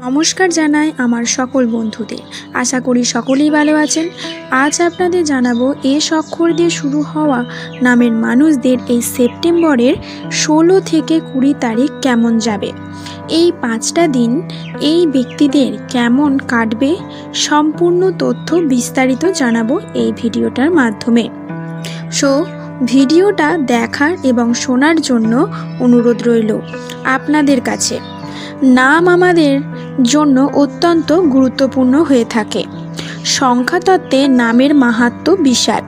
নমস্কার জানাই আমার সকল বন্ধুদের। আশা করি সকলেই ভালো আছেন। আজ আপনাদের জানাব এ অক্ষর দিয়ে শুরু হওয়া নামের মানুষদের এই সেপ্টেম্বরের ষোলো থেকে কুড়ি তারিখ কেমন যাবে? এই পাঁচটা দিন এই ব্যক্তিদের কেমন কাটবে? সম্পূর্ণ তথ্য বিস্তারিত জানাব এই ভিডিওটার মাধ্যমে। সো, ভিডিওটা দেখার এবং শোনার জন্য অনুরোধ রইল আপনাদের কাছে। নাম আমাদের জন্য অত্যন্ত গুরুত্বপূর্ণ হয়ে থাকে। সংখ্যাতত্ত্বে নামের মাহাত্ম বিশাল।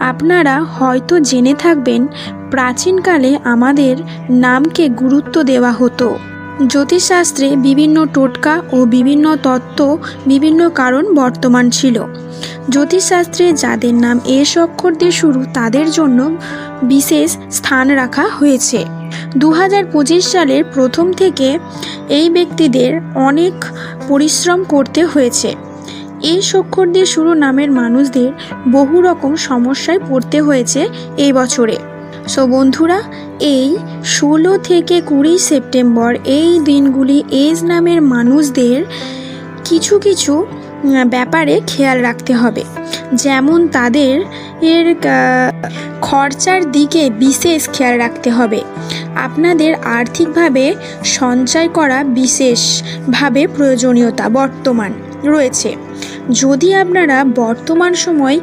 আপনারা হয়তো জেনে থাকবেন, প্রাচীনকালে আমাদের নামকে গুরুত্ব দেওয়া হতো। জ্যোতিষশাস্ত্রে বিভিন্ন টোটকা ও বিভিন্ন তত্ত্ব, বিভিন্ন কারণ বর্তমান ছিল। জ্যোতিষশাস্ত্রে যাদের নাম এস অক্ষর দিয়ে শুরু, তাদের জন্য বিশেষ স্থান রাখা হয়েছে। দু হাজার পঁচিশ সালের প্রথম থেকে এই ব্যক্তিদের অনেক পরিশ্রম করতে হয়েছে। এই অক্ষর দিয়ে শুরু নামের মানুষদের বহু রকম সমস্যায় পড়তে হয়েছে এই বছরে। সো বন্ধুরা এই ষোলো থেকে কুড়ি সেপ্টেম্বর এই দিনগুলি এজ নামের মানুষদের কিছু কিছু ব্যাপারে খেয়াল রাখতে হবে। যেমন তাদের এর খরচার দিকে বিশেষ খেয়াল রাখতে হবে। আপনাদের আর্থিকভাবে সঞ্চয় করা বিশেষভাবে প্রয়োজনীয়তা বর্তমান রয়েছে। যদি আপনারা বর্তমান সময়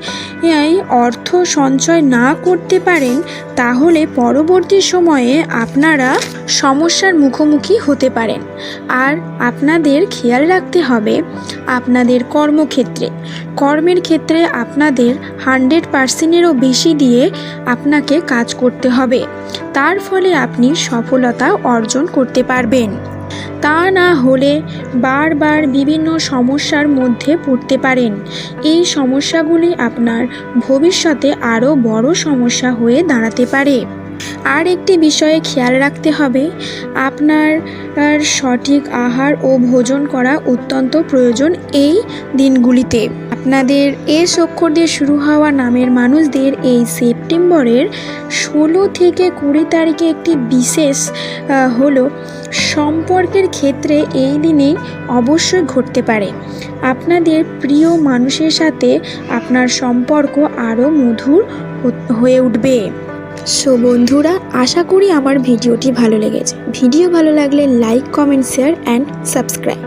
অর্থ সঞ্চয় না করতে পারেন, তাহলে পরবর্তী সময়ে আপনারা সমস্যার মুখোমুখি হতে পারেন। আর আপনাদের খেয়াল রাখতে হবে, আপনাদের কর্মক্ষেত্রে। কর্মের ক্ষেত্রে আপনাদের হান্ড্রেড পার্সেন্টেরও বেশি দিয়ে আপনাকে কাজ করতে হবে। তার ফলে আপনি সফলতা অর্জন করতে পারবেন। তা না হলে বারবার বিভিন্ন সমস্যার মধ্যে পড়তে পারেন। এই সমস্যাগুলি আপনার ভবিষ্যতে আরও বড় সমস্যা হয়ে দাঁড়াতে পারে। আর একটি বিষয়ে খেয়াল রাখতে হবে, আপনার সঠিক আহার ও ভোজন করা অত্যন্ত প্রয়োজন এই দিনগুলিতে। আপনাদের এস অক্ষর দিয়ে শুরু হওয়া নামের মানুষদের এই সেপ্টেম্বরের ষোলো থেকে কুড়ি তারিখে একটি বিশেষ হলো সম্পর্কের ক্ষেত্রে এই দিনে অবশ্যই ঘটতে পারে। আপনাদের প্রিয় মানুষের সাথে আপনার সম্পর্ক আরও মধুর হয়ে উঠবে। সো বন্ধুরা, আশা করি আমার ভিডিওটি ভালো লেগেছে। ভিডিও ভালো লাগলে like, comment, share and subscribe